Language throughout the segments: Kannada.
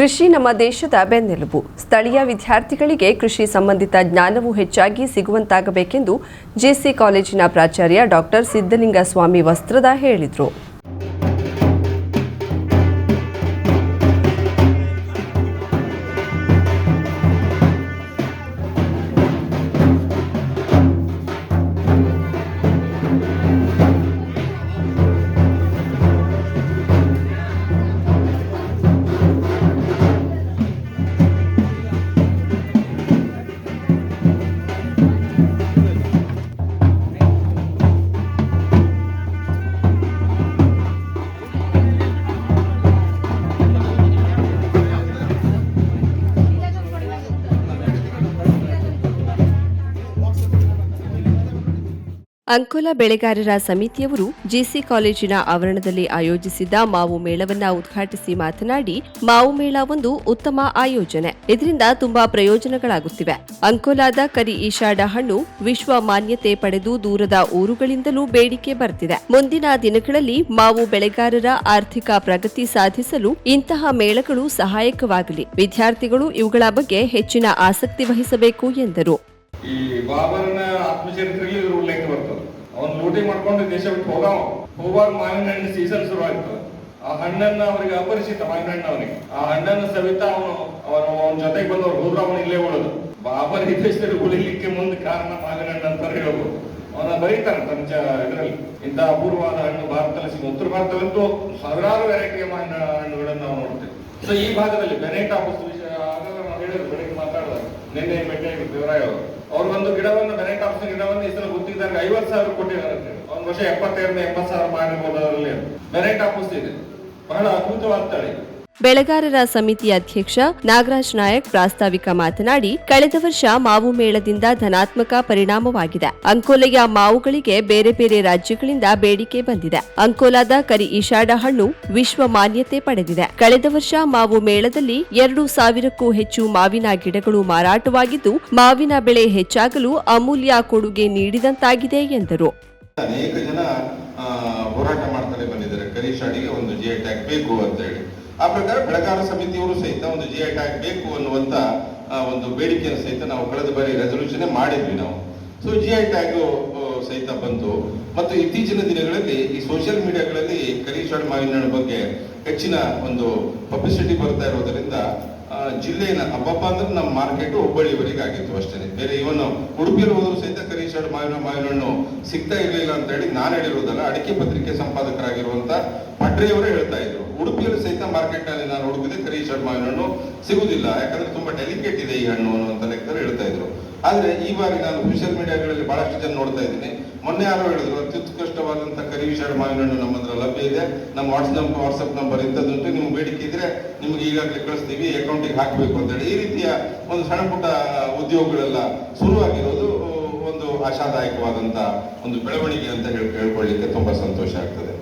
ಕೃಷಿ ನಮ್ಮ ದೇಶದ ಬೆನ್ನೆಲುಬು. ಸ್ಥಳೀಯ ವಿದ್ಯಾರ್ಥಿಗಳಿಗೆ ಕೃಷಿ ಸಂಬಂಧಿತ ಜ್ಞಾನವು ಹೆಚ್ಚಾಗಿ ಸಿಗುವಂತಾಗಬೇಕೆಂದು ಜೆಸಿ ಕಾಲೇಜಿನ ಪ್ರಾಚಾರ್ಯ ಡಾಕ್ಟರ್ ಸಿದ್ದಲಿಂಗ ಸ್ವಾಮಿ ವಸ್ತ್ರದ ಹೇಳಿದರು. ಅಂಕೋಲ ಬೆಳೆಗಾರರ ಸಮಿತಿಯವರು ಜೆಸಿ ಕಾಲೇಜಿನ ಆವರಣದಲ್ಲಿ ಆಯೋಜಿಸಿದ್ದ ಮಾವು ಮೇಳವನ್ನ ಉದ್ಘಾಟಿಸಿ ಮಾತನಾಡಿ, ಮಾವು ಮೇಳ ಒಂದು ಉತ್ತಮ ಆಯೋಜನೆ. ಇದರಿಂದ ತುಂಬಾ ಪ್ರಯೋಜನಗಳಾಗುತ್ತಿವೆ. ಅಂಕೋಲಾದ ಕರಿ ಈಶಾಡ ಹಣ್ಣು ವಿಶ್ವ ಮಾನ್ಯತೆ ಪಡೆದು ದೂರದ ಊರುಗಳಿಂದಲೂ ಬೇಡಿಕೆ ಬರ್ತಿದೆ. ಮುಂದಿನ ದಿನಗಳಲ್ಲಿ ಮಾವು ಬೆಳೆಗಾರರ ಆರ್ಥಿಕ ಪ್ರಗತಿ ಸಾಧಿಸಲು ಇಂತಹ ಮೇಳಗಳು ಸಹಾಯಕವಾಗಲಿ. ವಿದ್ಯಾರ್ಥಿಗಳು ಇವುಗಳ ಬಗ್ಗೆ ಹೆಚ್ಚಿನ ಆಸಕ್ತಿ ವಹಿಸಬೇಕು ಎಂದರು. ಲೂಟಿ ಮಾಡ್ಕೊಂಡು ದೇಶ ಬಿಟ್ಟು ಹೋಗಾವ ಹೋಗುವಾಗ ಮಾವಿನ ಹಣ್ಣು ಸೀಸನ್ ಶುರು ಆಯ್ತು ಆ ಹಣ್ಣನ್ನ ಅವರಿಗೆ ಅಪರಿಚಿತ ಮಾವಿನ ಹಣ್ಣು ಅವನಿಗೆ ಆ ಹಣ್ಣನ್ನು ಸವಿತಾ ಅವನು ಅವನು ಅವನ ಜೊತೆಗೆ ಬಂದವ್ರು. ಹೋದ್ರ ಅವನು ಇಲ್ಲೇ ಉಳಿದು ಬಾಬರ್ ಹಿತೇಶ್ವರಿ ಉಳಿಲಿಕ್ಕೆ ಮುಂದೆ ಕಾರಣ ಮಾವಿನ ಹಣ್ಣು ಅಂತ ಹೇಳ್ಬೋದು. ಅವನ ಬರೀತಾನೆ ತನ್ನ ಇದರಲ್ಲಿ. ಇಂತಹ ಇಂಥ ಅಪೂರ್ವವಾದ ಹಣ್ಣು ಭಾರತದಲ್ಲಿ ಸಿಗ ಉತ್ತರ ಭಾರತದಲ್ಲಂತೂ ಸಾವಿರಾರು ವೆರೈಟಿಯ ಮಾವಿನ ಹಣ್ಣುಗಳನ್ನು ನಾವು ನೋಡ್ತೇವೆ. ಸೊ ಈ ಭಾಗದಲ್ಲಿ ಬೆನೆಟ್ ಆಫ್ ವಿಷಯ ಆಗ ನಾವು ಹೇಳಿದ್ರು ಬೆಳಿಗ್ಗೆ ಮಾತಾಡಿದಾಗ ನಿನ್ನೆ ಬೆಟ್ಟ ದೇವರಾಯ ಅವರು. ಅವ್ರು ಒಂದು ಗಿಡವನ್ನು ಬೆನೆಟ್ ಆಫೀಸ್ ಗಿಡವನ್ನು ಈ ಸಲ ಗುತ್ತಿದ್ದಾಗ ಐವತ್ತು ಸಾವಿರ ಕೊಟ್ಟಿದ್ದಾರೆ. ಒಂದು ವರ್ಷ ಎಪ್ಪತ್ತೈದರಿಂದ ಎಪ್ಪತ್ತು ಸಾವಿರ ಮಾಡಿರ್ಬೋದು ಅದರಲ್ಲಿ ಬೆನೆಟ್ ಆಫೀಸ್ ಇದೆ. ಬಹಳ ಅದ್ಭುತವಾಗ್ತಾಳೆ ತಳಿ ಬೆಳೆಗಾರರ ಸಮಿತಿ ಅಧ್ಯಕ್ಷ ನಾಗರಾಜ್ ನಾಯಕ್ ಪ್ರಾಸ್ತಾವಿಕ ಮಾತನಾಡಿ, ಕಳೆದ ವರ್ಷ ಮಾವು ಮೇಳದಿಂದ ಧನಾತ್ಮಕ ಪರಿಣಾಮವಾಗಿದೆ. ಅಂಕೋಲೆಯ ಮಾವುಗಳಿಗೆ ಬೇರೆ ಬೇರೆ ರಾಜ್ಯಗಳಿಂದ ಬೇಡಿಕೆ ಬಂದಿದೆ. ಅಂಕೋಲಾದ ಕರಿ ಈಶಾಡ ಹಣ್ಣು ವಿಶ್ವ ಮಾನ್ಯತೆ ಪಡೆದಿದೆ. ಕಳೆದ ವರ್ಷ ಮಾವು ಮೇಳದಲ್ಲಿ ಎರಡು ಸಾವಿರಕ್ಕೂ ಹೆಚ್ಚು ಮಾವಿನ ಗಿಡಗಳು ಮಾರಾಟವಾಗಿದ್ದು, ಮಾವಿನ ಬೆಳೆ ಹೆಚ್ಚಾಗಲು ಅಮೂಲ್ಯ ಕೊಡುಗೆ ನೀಡಿದಂತಾಗಿದೆ ಎಂದರು. ಅನೇಕ ಜನ ಹೋರಾಟ ಮಾಡ್ತಾರೆ ಬಂದಿದ್ದಾರೆ. ಕರಿಶಾಡಿಗೆ ಒಂದು ಜಿಐ ಟ್ಯಾಗ್ ಬೇಕು ಅಂತ ಹೇಳಿ. ಆ ಪ್ರಕಾರ ಬೆಳಗಾರ ಸಮಿತಿಯವರು ಸಹಿತ ಒಂದು ಜಿ ಐ ಟ್ಯಾಗ್ ಬೇಕು ಅನ್ನುವಂತ ಒಂದು ಬೇಡಿಕೆಯನ್ನು ಸಹಿತ ನಾವು ಕಳೆದ ಬಾರಿ ರೆಸಲ್ಯೂಷನ್ ಮಾಡಿದ್ವಿ ನಾವು. ಸೊ ಜಿ ಐ ಟ್ಯಾಗ್ ಸಹಿತ ಬಂತು. ಮತ್ತು ಇತ್ತೀಚಿನ ದಿನಗಳಲ್ಲಿ ಈ ಸೋಷಿಯಲ್ ಮೀಡಿಯಾಗಳಲ್ಲಿ ಕರೀಶಾಡ್ ಮಾವಿನ ಬಗ್ಗೆ ಹೆಚ್ಚಿನ ಒಂದು ಪಬ್ಲಿಸಿಟಿ ಬರ್ತಾ ಇರೋದರಿಂದ ಜಿಲ್ಲೆಯ ಹಬ್ಬಪ್ಪ ಅಂದ್ರೆ ನಮ್ಮ ಮಾರ್ಕೆಟ್ ಹುಬ್ಬಳ್ಳಿವರೆಗೆ ಆಗಿತ್ತು ಅಷ್ಟೇ. ಬೇರೆ ಇವನು ಉಡುಪಿಯಲ್ಲಿ ಸಹಿತ ಕರೀಶಾಡ್ ಮಾವಿನ ಮಾವಿನ ಹಣ್ಣು ಸಿಗ್ತಾ ಇರಲಿಲ್ಲ ಅಂತ ಹೇಳಿ ನಾನು ಹೇಳಿರೋದಲ್ಲ, ಅಡಿಕೆ ಪತ್ರಿಕೆ ಸಂಪಾದಕರಾಗಿರುವಂತ ಪಟ್ರೆಯವರೇ ಹೇಳ್ತಾ ಇದ್ರು. ಸಹಿತ ಮಾರ್ಕೆಟ್ನಲ್ಲಿ ನಾನು ಹುಡುಕಿದೆ ಶರ್ಟ್ ಮಾವಿನ ಹಣ್ಣು ಸಿಗುದಿಲ್ಲ ಯಾಕಂದ್ರೆ ತುಂಬಾ ಡೆಲಿಕೇಟ್ ಇದೆ ಈ ಹಣ್ಣು ಅನ್ನುವಂತ ಲೆಕ್ಕದಲ್ಲಿ ಹೇಳ್ತಾ ಇದ್ರು. ಆದ್ರೆ ಈ ಬಾರಿ ನಾನು ಸೋಷಿಯಲ್ ಮೀಡಿಯಾಗಳಲ್ಲಿ ಬಹಳಷ್ಟು ಜನ ನೋಡ್ತಾ ಇದ್ದೀನಿ. ಮೊನ್ನೆ ಯಾರೋ ಹೇಳಿದ್ರು, ಅತ್ಯುತ್ಕೃಷ್ಟವಾದಂತ ಕರಿವಿಷಾಡ್ ಮಾವಿನ ಹಣ್ಣು ನಮ್ಮ ಹತ್ರ ಲಭ್ಯ ಇದೆ. ನಮ್ಮ ವಾಟ್ಸ್ಆಪ್ ವಾಟ್ಸ್ಆಪ್ ನಂಬರ್ ಇಂಥದ್ದುಂಟು ನಿಮ್ಗೆ ಬೇಡಿಕೆ ಇದ್ರೆ ನಿಮ್ಗೆ ಈಗಾಗಲೇ ಕಳಿಸ್ತೀವಿ. ಅಕೌಂಟಿಗೆ ಹಾಕಬೇಕು ಅಂತ ಹೇಳಿ. ಈ ರೀತಿಯ ಒಂದು ಸಣ್ಣ ಪುಟ್ಟ ಉದ್ಯೋಗಗಳೆಲ್ಲ ಶುರುವಾಗಿರೋದು, ಒಂದು ಆಶಾದಾಯಕವಾದಂತ ಒಂದು ಬೆಳವಣಿಗೆ ಅಂತ ಹೇಳಿ, ಹೇಳ್ಕೊಳ್ಳಿಕ್ಕೆ ತುಂಬಾ ಸಂತೋಷ ಆಗ್ತದೆ.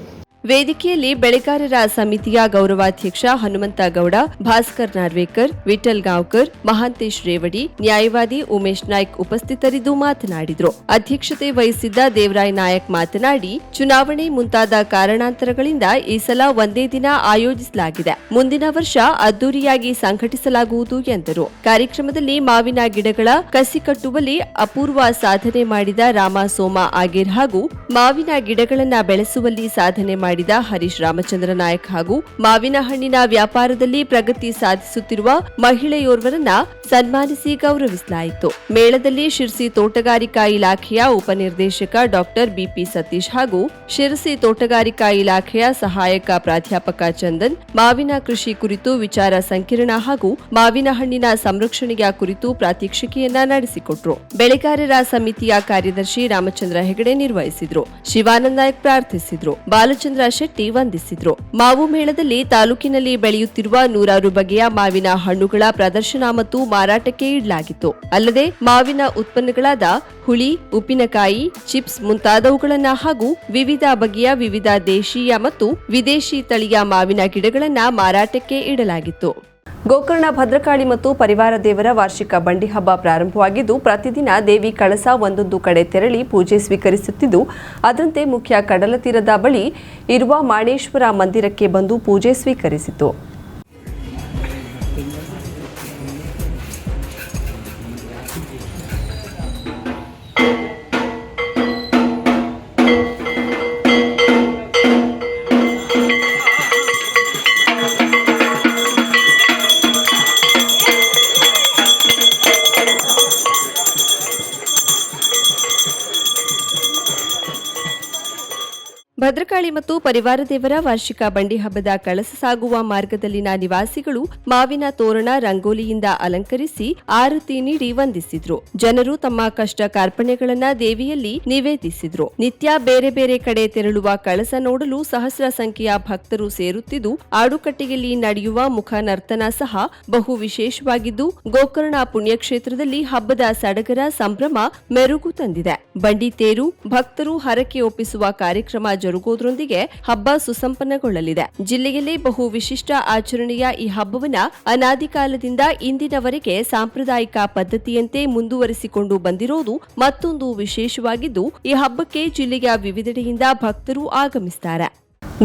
ವೇದಿಕೆಯಲ್ಲಿ ಬೆಳೆಗಾರರ ಸಮಿತಿಯ ಗೌರವಾಧ್ಯಕ್ಷ ಹನುಮಂತ ಗೌಡ, ಭಾಸ್ಕರ್ ನಾರ್ವೇಕರ್, ವಿಠಲ್ ಗಾಂವ್ಕರ್, ಮಹಾಂತೇಶ್ ರೇವಡಿ, ನ್ಯಾಯವಾದಿ ಉಮೇಶ್ ನಾಯ್ಕ್ ಉಪಸ್ಥಿತರಿದ್ದು ಮಾತನಾಡಿದರು. ಅಧ್ಯಕ್ಷತೆ ವಹಿಸಿದ್ದ ದೇವರಾಯ್ ನಾಯಕ್ ಮಾತನಾಡಿ, ಚುನಾವಣೆ ಮುಂತಾದ ಕಾರಣಾಂತರಗಳಿಂದ ಈ ಸಲ ಒಂದೇ ದಿನ ಆಯೋಜಿಸಲಾಗಿದೆ. ಮುಂದಿನ ವರ್ಷ ಅದ್ದೂರಿಯಾಗಿ ಸಂಘಟಿಸಲಾಗುವುದು ಎಂದರು. ಕಾರ್ಯಕ್ರಮದಲ್ಲಿ ಮಾವಿನ ಗಿಡಗಳ ಕಸಿ ಕಟ್ಟುವಲ್ಲಿ ಅಪೂರ್ವ ಸಾಧನೆ ಮಾಡಿದ ರಾಮ ಸೋಮ ಆಗೇರ್ ಹಾಗೂ ಮಾವಿನ ಗಿಡಗಳನ್ನು ಬೆಳೆಸುವಲ್ಲಿ ಸಾಧನೆ ಮಾಡಿದ ಹರೀಶ್ ರಾಮಚಂದ್ರ ನಾಯಕ್ ಹಾಗೂ ಮಾವಿನ ಹಣ್ಣಿನ ವ್ಯಾಪಾರದಲ್ಲಿ ಪ್ರಗತಿ ಸಾಧಿಸುತ್ತಿರುವ ಮಹಿಳೆಯೋರ್ವರನ್ನ ಸನ್ಮಾನಿಸಿ ಗೌರವಿಸಲಾಯಿತು. ಮೇಳದಲ್ಲಿ ಶಿರ್ಸಿ ತೋಟಗಾರಿಕಾ ಇಲಾಖೆಯ ಉಪನಿರ್ದೇಶಕ ಡಾಕ್ಟರ್ ಬಿಪಿ ಸತೀಶ್ ಹಾಗೂ ಶಿರಸಿ ತೋಟಗಾರಿಕಾ ಇಲಾಖೆಯ ಸಹಾಯಕ ಪ್ರಾಧ್ಯಾಪಕ ಚಂದನ್, ಮಾವಿನ ಕೃಷಿ ಕುರಿತು ವಿಚಾರ ಸಂಕಿರಣ ಹಾಗೂ ಮಾವಿನ ಹಣ್ಣಿನ ಸಂರಕ್ಷಣೆಯ ಕುರಿತು ಪ್ರಾತ್ಯಕ್ಷಿಕೆಯನ್ನ ನಡೆಸಿಕೊಟ್ರು. ಬೆಳೆಗಾರರ ಸಮಿತಿಯ ಕಾರ್ಯದರ್ಶಿ ರಾಮಚಂದ್ರ ಹೆಗಡೆ ನಿರ್ವಹಿಸಿದ್ರು. ಶಿವಾನಂದ ನಾಯಕ್ ಪ್ರಾರ್ಥಿಸಿದ್ರು. ಬಾಲಚಂದ್ರ ಶೆಟ್ಟಿ ವಂದಿಸಿದ್ರು. ಮಾವು ಮೇಳದಲ್ಲಿ ತಾಲೂಕಿನಲ್ಲಿ ಬೆಳೆಯುತ್ತಿರುವ ನೂರಾರು ಬಗೆಯ ಮಾವಿನ ಹಣ್ಣುಗಳ ಪ್ರದರ್ಶನ ಮತ್ತು ಮಾರಾಟಕ್ಕೆ ಇಡಲಾಗಿತ್ತು. ಅಲ್ಲದೆ ಮಾವಿನ ಉತ್ಪನ್ನಗಳಾದ ಹುಳಿ, ಉಪ್ಪಿನಕಾಯಿ, ಚಿಪ್ಸ್ ಮುಂತಾದವುಗಳನ್ನ ಹಾಗೂ ವಿವಿಧ ಬಗೆಯ ವಿವಿಧ ದೇಶೀಯ ಮತ್ತು ವಿದೇಶಿ ತಳಿಯ ಮಾವಿನ ಗಿಡಗಳನ್ನ ಮಾರಾಟಕ್ಕೆ ಇಡಲಾಗಿತ್ತು. ಗೋಕರ್ಣ, ಭದ್ರಕಾಳಿ ಮತ್ತು ಪರಿವಾರ ದೇವರ ವಾರ್ಷಿಕ ಬಂಡಿ ಹಬ್ಬ ಪ್ರಾರಂಭವಾಗಿದ್ದು, ಪ್ರತಿದಿನ ದೇವಿ ಕಳಸ ಒಂದೊಂದು ಕಡೆ ತೆರಳಿ ಪೂಜೆ ಸ್ವೀಕರಿಸುತ್ತಿದ್ದು ಅದರಂತೆ ಮುಖ್ಯ ಕಡಲ ತೀರದ ಬಳಿ ಇರುವ ಮಾಣೇಶ್ವರ ಮಂದಿರಕ್ಕೆ ಬಂದು ಪೂಜೆ ಸ್ವೀಕರಿಸಿತು. ಭದ್ರಕಾಳಿ ಮತ್ತು ಪರಿವಾರ ದೇವರ ವಾರ್ಷಿಕ ಬಂಡಿ ಹಬ್ಬದ ಕಳಸ ಸಾಗುವ ಮಾರ್ಗದಲ್ಲಿನ ನಿವಾಸಿಗಳು ಮಾವಿನ ತೋರಣ ರಂಗೋಲಿಯಿಂದ ಅಲಂಕರಿಸಿ ಆರತಿ ನೀಡಿ ವಂದಿಸಿದ್ರು. ಜನರು ತಮ್ಮ ಕಷ್ಟ ಕಾರ್ಪಣ್ಯಗಳನ್ನ ದೇವಿಯಲ್ಲಿ ನಿವೇದಿಸಿದ್ರು. ನಿತ್ಯ ಬೇರೆ ಬೇರೆ ಕಡೆ ತೆರಳುವ ಕಳಸ ನೋಡಲು ಸಹಸ್ರ ಸಂಖ್ಯೆಯ ಭಕ್ತರು ಸೇರುತ್ತಿದ್ದು, ಆಡುಕಟ್ಟೆಯಲ್ಲಿ ನಡೆಯುವ ಮುಖ ನರ್ತನ ಸಹ ಬಹು ವಿಶೇಷವಾಗಿದ್ದು, ಗೋಕರ್ಣ ಪುಣ್ಯಕ್ಷೇತ್ರದಲ್ಲಿ ಹಬ್ಬದ ಸಡಗರ ಸಂಭ್ರಮ ಮೆರುಗು ತಂದಿದೆ. ಬಂಡಿ ತೇರು ಭಕ್ತರು ಹರಕೆ ಒಪ್ಪಿಸುವ ಕಾರ್ಯಕ್ರಮ ಜರುಗೋದ್ರೊಂದಿಗೆ ಹಬ್ಬ ಸುಸಂಪನ್ನಗೊಳ್ಳಲಿದೆ. ಜಿಲ್ಲೆಯಲ್ಲಿ ಬಹು ವಿಶಿಷ್ಟ ಆಚರಣೆಯ ಈ ಹಬ್ಬವನ್ನ ಅನಾದಿ ಕಾಲದಿಂದ ಇಂದಿನವರೆಗೆ ಸಾಂಪ್ರದಾಯಿಕ ಪದ್ಧತಿಯಂತೆ ಮುಂದುವರಿಸಿಕೊಂಡು ಬಂದಿರುವುದು ಮತ್ತೊಂದು ವಿಶೇಷವಾಗಿದ್ದು, ಈ ಹಬ್ಬಕ್ಕೆ ಜಿಲ್ಲೆಯ ವಿವಿಧೆಡೆಯಿಂದ ಭಕ್ತರು ಆಗಮಿಸುತ್ತಾರೆ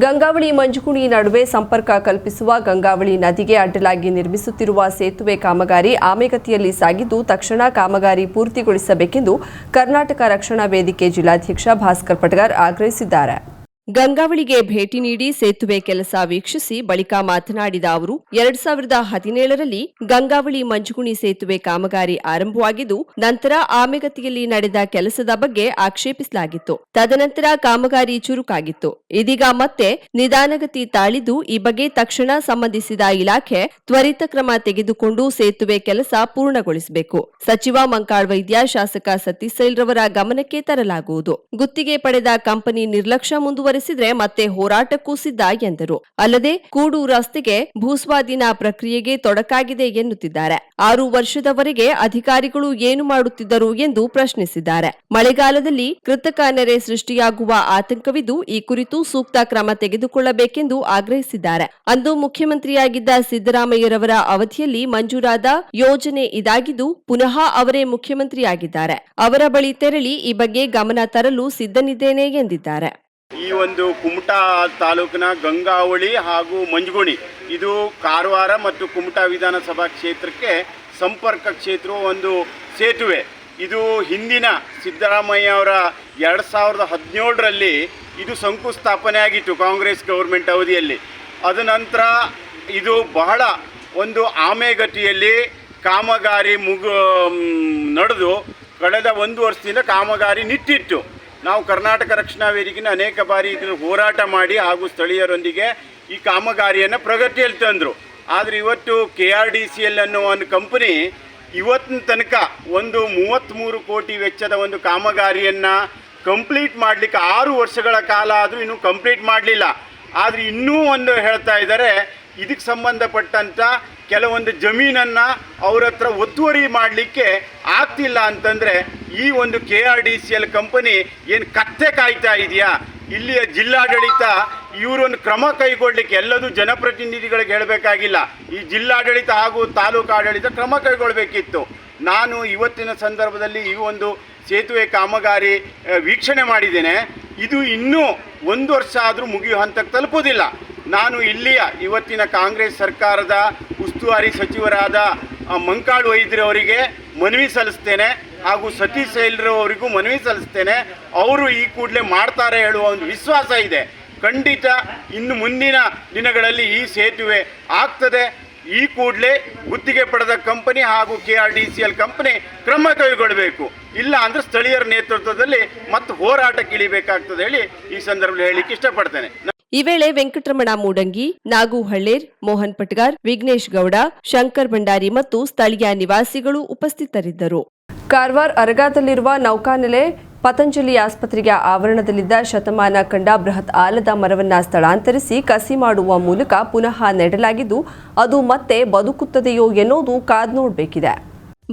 ಗಂಗಾವಳಿ ಮಂಜುಗುಣಿ ನಡುವೆ ಸಂಪರ್ಕ ಕಲ್ಪಿಸುವ ಗಂಗಾವಳಿ ನದಿಗೆ ಅಡ್ಡಲಾಗಿ ನಿರ್ಮಿಸುತ್ತಿರುವ ಸೇತುವೆ ಕಾಮಗಾರಿ ಆಮೆಗತಿಯಲ್ಲಿ ಸಾಗಿದ್ದು, ತಕ್ಷಣ ಕಾಮಗಾರಿ ಪೂರ್ತಿಗೊಳಿಸಬೇಕೆಂದು ಕರ್ನಾಟಕ ರಕ್ಷಣಾ ವೇದಿಕೆ ಜಿಲ್ಲಾಧ್ಯಕ್ಷ ಭಾಸ್ಕರ್ ಪಟಗಾರ್ ಆಗ್ರಹಿಸಿದ್ದಾರೆ. ಗಂಗಾವಳಿಗೆ ಭೇಟಿ ನೀಡಿ ಸೇತುವೆ ಕೆಲಸ ವೀಕ್ಷಿಸಿ ಬಳಿಕ ಮಾತನಾಡಿದ ಅವರು, ಎರಡ್ ಸಾವಿರದ ಹದಿನೇಳರಲ್ಲಿ ಗಂಗಾವಳಿ ಮಂಜುಗುಣಿ ಸೇತುವೆ ಕಾಮಗಾರಿ ಆರಂಭವಾಗಿದ್ದು, ನಂತರ ಆಮೆಗತಿಯಲ್ಲಿ ನಡೆದ ಕೆಲಸದ ಬಗ್ಗೆ ಆಕ್ಷೇಪಿಸಲಾಗಿತ್ತು. ತದನಂತರ ಕಾಮಗಾರಿ ಚುರುಕಾಗಿತ್ತು. ಇದೀಗ ಮತ್ತೆ ನಿಧಾನಗತಿ ತಾಳಿದ್ದು, ಈ ಬಗ್ಗೆ ತಕ್ಷಣ ಸಂಬಂಧಿಸಿದ ಇಲಾಖೆ ತ್ವರಿತ ಕ್ರಮ ತೆಗೆದುಕೊಂಡು ಸೇತುವೆ ಕೆಲಸ ಪೂರ್ಣಗೊಳಿಸಬೇಕು. ಸಚಿವ ಮಂಕಾಳ್ ವೈದ್ಯ ಶಾಸಕ ಸತೀಶ್ ರವರ ಗಮನಕ್ಕೆ ತರಲಾಗುವುದು. ಗುತ್ತಿಗೆ ಪಡೆದ ಕಂಪನಿ ನಿರ್ಲಕ್ಷ್ಯ ಮುಂದುವರೆಸಿದ್ರೆ ಮತ್ತೆ ಹೋರಾಟಕ್ಕೂ ಸಿದ್ಧ ಎಂದರು. ಅಲ್ಲದೆ ಕೂಡು ರಸ್ತೆಗೆ ಭೂಸ್ವಾಧೀನ ಪ್ರಕ್ರಿಯೆಗೆ ತೊಡಕಾಗಿದೆ ಎನ್ನುತ್ತಿದ್ದಾರೆ. ಆರು ವರ್ಷದವರೆಗೆ ಅಧಿಕಾರಿಗಳು ಏನು ಮಾಡುತ್ತಿದ್ದರು ಎಂದು ಪ್ರಶ್ನಿಸಿದ್ದಾರೆ. ಮಳೆಗಾಲದಲ್ಲಿ ಕೃತಕ ನೆರೆ ಸೃಷ್ಟಿಯಾಗುವ ಆತಂಕವಿದ್ದು ಈ ಕುರಿತು ಸೂಕ್ತ ಕ್ರಮ ತೆಗೆದುಕೊಳ್ಳಬೇಕೆಂದು ಆಗ್ರಹಿಸಿದ್ದಾರೆ. ಅಂದು ಮುಖ್ಯಮಂತ್ರಿಯಾಗಿದ್ದ ಸಿದ್ದರಾಮಯ್ಯರವರ ಅವಧಿಯಲ್ಲಿ ಮಂಜೂರಾದ ಯೋಜನೆ ಇದಾಗಿದ್ದು ಪುನಃ ಅವರೇ ಮುಖ್ಯಮಂತ್ರಿಯಾಗಿದ್ದಾರೆ. ಅವರ ಬಳಿ ತೆರಳಿ ಈ ಬಗ್ಗೆ ಗಮನ ತರಲು ಸಿದ್ಧನಿದ್ದೇನೆ ಎಂದಿದ್ದಾರೆ. ಈ ಒಂದು ಕುಮಟಾ ತಾಲೂಕಿನ ಗಂಗಾವಳಿ ಹಾಗೂ ಮಂಜುಗುಣಿ, ಇದು ಕಾರವಾರ ಮತ್ತು ಕುಮಟಾ ವಿಧಾನಸಭಾ ಕ್ಷೇತ್ರಕ್ಕೆ ಸಂಪರ್ಕ ಕ್ಷೇತ್ರವು ಒಂದು ಸೇತುವೆ. ಇದು ಹಿಂದಿನ ಸಿದ್ದರಾಮಯ್ಯ ಅವರ ಎರಡು ಸಾವಿರದ ಹದಿನೇಳರಲ್ಲಿ ಇದು ಶಂಕುಸ್ಥಾಪನೆ ಆಗಿತ್ತು ಕಾಂಗ್ರೆಸ್ ಗೌರ್ಮೆಂಟ್ ಅವಧಿಯಲ್ಲಿ. ಅದ ನಂತರ ಇದು ಬಹಳ ಒಂದು ಆಮೆಗತಿಯಲ್ಲಿ ಕಾಮಗಾರಿ ಮುಗು ನಡೆದು ಕಳೆದ ಒಂದು ವರ್ಷದಿಂದ ಕಾಮಗಾರಿ ನಿಂತಿತ್ತು ನಾವು ಕರ್ನಾಟಕ ರಕ್ಷಣಾ ವೇದಿಕೆನ ಅನೇಕ ಬಾರಿ ಇದನ್ನು ಹೋರಾಟ ಮಾಡಿ ಹಾಗೂ ಸ್ಥಳೀಯರೊಂದಿಗೆ ಈ ಕಾಮಗಾರಿಯನ್ನು ಪ್ರಗತಿಯಲ್ಲಿ ತಂದರು. ಆದರೆ ಇವತ್ತು K R D C L ಅನ್ನೋ ಒಂದು ಕಂಪನಿ ಇವತ್ತಿನ ತನಕ ಒಂದು ಮೂವತ್ತ್ಮೂರು ಕೋಟಿ ವೆಚ್ಚದ ಒಂದು ಕಾಮಗಾರಿಯನ್ನು ಕಂಪ್ಲೀಟ್ ಮಾಡಲಿಕ್ಕೆ ಆರು ವರ್ಷಗಳ ಕಾಲ ಆದರೂ ಇನ್ನೂ ಕಂಪ್ಲೀಟ್ ಮಾಡಲಿಲ್ಲ. ಆದರೆ ಇನ್ನೂ ಒಂದು ಹೇಳ್ತಾ ಇದ್ದಾರೆ, ಇದಕ್ಕೆ ಸಂಬಂಧಪಟ್ಟಂಥ ಕೆಲವೊಂದು ಜಮೀನನ್ನು ಅವ್ರ ಹತ್ರ ಒತ್ತುವರಿ ಮಾಡಲಿಕ್ಕೆ ಆಗ್ತಿಲ್ಲ ಅಂತಂದರೆ ಈ ಒಂದು K R D C L company ಏನು ಕತ್ತೆ ಕಾಯ್ತಾ ಇದೆಯಾ? ಇಲ್ಲಿಯ ಜಿಲ್ಲಾಡಳಿತ ಇವರೊಂದು ಕ್ರಮ ಕೈಗೊಳ್ಳಲಿಕ್ಕೆ ಎಲ್ಲದೂ ಜನಪ್ರತಿನಿಧಿಗಳಿಗೆ ಹೇಳಬೇಕಾಗಿಲ್ಲ. ಈ ಜಿಲ್ಲಾಡಳಿತ ಹಾಗೂ ತಾಲೂಕು ಆಡಳಿತ ಕ್ರಮ ಕೈಗೊಳ್ಳಬೇಕಿತ್ತು ನಾನು ಇವತ್ತಿನ ಸಂದರ್ಭದಲ್ಲಿ ಈ ಒಂದು ಸೇತುವೆ ಕಾಮಗಾರಿ ವೀಕ್ಷಣೆ ಮಾಡಿದ್ದೇನೆ. ಇದು ಇನ್ನೂ ಒಂದು ವರ್ಷ ಆದರೂ ಮುಗಿಯೋ ಹಂತಕ್ಕೆ ತಲುಪೋದಿಲ್ಲ ನಾನು ಇಲ್ಲಿಯ ಇವತ್ತಿನ ಕಾಂಗ್ರೆಸ್ ಸರ್ಕಾರದ ಉಸ್ತುವಾರಿ ಸಚಿವರಾದ ಮಂಕಾಳು ವೈದ್ಯರವರಿಗೆ ಮನವಿ ಸಲ್ಲಿಸ್ತೇನೆ. ಹಾಗೂ ಸತೀಶ್ ಅವರಿಗೂ ಮನವಿ ಸಲ್ಲಿಸ್ತೇನೆ. ಅವರು ಈ ಕೂಡಲೇ ಮಾಡ್ತಾರೆ ಹೇಳುವ ಒಂದು ವಿಶ್ವಾಸ ಇದೆ. ಖಂಡಿತ ಇನ್ನು ಮುಂದಿನ ದಿನಗಳಲ್ಲಿ ಈ ಸೇತುವೆ ಆಗ್ತದೆ. ಈ ಕೂಡಲೇ ಗುತ್ತಿಗೆ ಪಡೆದ ಕಂಪನಿ ಹಾಗೂ K R D C L company ಕ್ರಮ ಕೈಗೊಳ್ಳಬೇಕು. ಇಲ್ಲ ಅಂದ್ರೆ ಸ್ಥಳೀಯರ ನೇತೃತ್ವದಲ್ಲಿ ಮತ್ತೆ ಹೋರಾಟಕ್ಕೆ ಇಳಿಬೇಕಾಗ್ತದೆ ಹೇಳಿ ಈ ಸಂದರ್ಭದಲ್ಲಿ ಹೇಳಿಕ್ಕೆ ಇಷ್ಟಪಡ್ತೇನೆ. ಈ ವೇಳೆ ವೆಂಕಟರಮಣ ಮೂಡಂಗಿ, ನಾಗು ಹಳ್ಳೇರ್ ಮೋಹನ್ ಪಟ್ಗಾರ್, ವಿಘ್ನೇಶ್ ಗೌಡ, ಶಂಕರ್ ಭಂಡಾರಿ ಮತ್ತು ಸ್ಥಳೀಯ ನಿವಾಸಿಗಳು ಉಪಸ್ಥಿತರಿದ್ದರು. ಕಾರವಾರ ಅರಗಾದಲ್ಲಿರುವ ನೌಕಾನೆಲೆ ಪತಂಜಲಿ ಆಸ್ಪತ್ರೆಯ ಆವರಣದಲ್ಲಿದ್ದ ಶತಮಾನ ಕಂಡ ಬೃಹತ್ ಆಲದ ಮರವನ್ನು ಸ್ಥಳಾಂತರಿಸಿ ಕಸಿ ಮಾಡುವ ಮೂಲಕ ಪುನಃ ನೆಡಲಾಗಿದ್ದು ಅದು ಮತ್ತೆ ಬದುಕುತ್ತದೆಯೋ ಎನ್ನುವುದು ಕಾದ್ ನೋಡಬೇಕಿದೆ.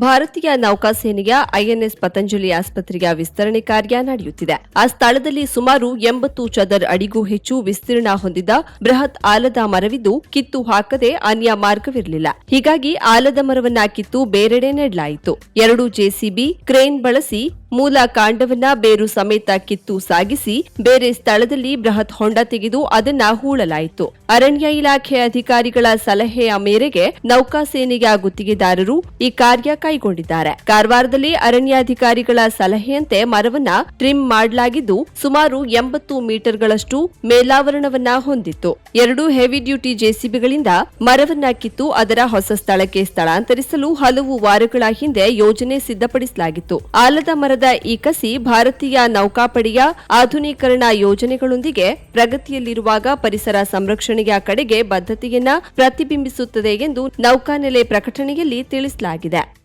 ಭಾರತೀಯ ನೌಕಾಸೇನೆಯ ಐಎನ್ಎಸ್ ಪತಂಜಲಿ ಆಸ್ಪತ್ರೆಯ ವಿಸ್ತರಣೆ ಕಾರ್ಯ ನಡೆಯುತ್ತಿದೆ. ಆ ಸ್ಥಳದಲ್ಲಿ ಸುಮಾರು ಎಂಬತ್ತು ಚದರ್ ಅಡಿಗೂ ಹೆಚ್ಚು ವಿಸ್ತೀರ್ಣ ಹೊಂದಿದ ಬೃಹತ್ ಆಲದ ಮರವಿದ್ದು ಕಿತ್ತು ಹಾಕದೆ ಅನ್ಯ ಮಾರ್ಗವಿರಲಿಲ್ಲ. ಹೀಗಾಗಿ ಆಲದ ಮರವನ್ನ ಕಿತ್ತು ಬೇರೆಡೆ ನೆಡಲಾಯಿತು. ಎರಡು ಜೆಸಿಬಿ ಕ್ರೇನ್ ಬಳಸಿ ಮೂಲ ಕಾಂಡವನ್ನ ಬೇರು ಸಮೇತ ಕಿತ್ತು ಸಾಗಿಸಿ ಬೇರೆ ಸ್ಥಳದಲ್ಲಿ ಬೃಹತ್ ಹೊಂಡ ತೆಗೆದು ಅದನ್ನ ಹೂಳಲಾಯಿತು. ಅರಣ್ಯ ಇಲಾಖೆ ಅಧಿಕಾರಿಗಳ ಸಲಹೆಯ ಮೇರೆಗೆ ನೌಕಾಸೇನೆಯ ಗುತ್ತಿಗೆದಾರರು ಈ ಕಾರ್ಯ ಕೈಗೊಂಡಿದ್ದಾರೆ. ಕಾರವಾರದಲ್ಲಿ ಅರಣ್ಯಾಧಿಕಾರಿಗಳ ಸಲಹೆಯಂತೆ ಮರವನ್ನ ಟ್ರಿಮ್ ಮಾಡಲಾಗಿದ್ದು, ಸುಮಾರು ಎಂಬತ್ತು ಮೀಟರ್ಗಳಷ್ಟು ಮೇಲಾವರಣವನ್ನ ಹೊಂದಿತ್ತು. ಎರಡು ಹೆವಿ ಡ್ಯೂಟಿ ಜೆಸಿಬಿಗಳಿಂದ ಮರವನ್ನ ಕಿತ್ತು ಅದರ ಹೊಸ ಸ್ಥಳಕ್ಕೆ ಸ್ಥಳಾಂತರಿಸಲು ಹಲವು ವಾರಗಳ ಹಿಂದೆ ಯೋಜನೆ ಸಿದ್ಧಪಡಿಸಲಾಗಿತ್ತು. ಆಲದ ಮರದ ಈ ಕಸಿ ಭಾರತೀಯ ನೌಕಾಪಡೆಯ ಆಧುನೀಕರಣ ಯೋಜನೆಗಳೊಂದಿಗೆ ಪ್ರಗತಿಯಲ್ಲಿರುವಾಗ ಪರಿಸರ ಸಂರಕ್ಷಣೆಯ ಕಡೆಗೆ ಬದ್ಧತೆಯನ್ನ ಪ್ರತಿಬಿಂಬಿಸುತ್ತದೆ ಎಂದು ನೌಕಾನೆಲೆ ಪ್ರಕಟಣೆಯಲ್ಲಿ ತಿಳಿಸಲಾಗಿದೆ.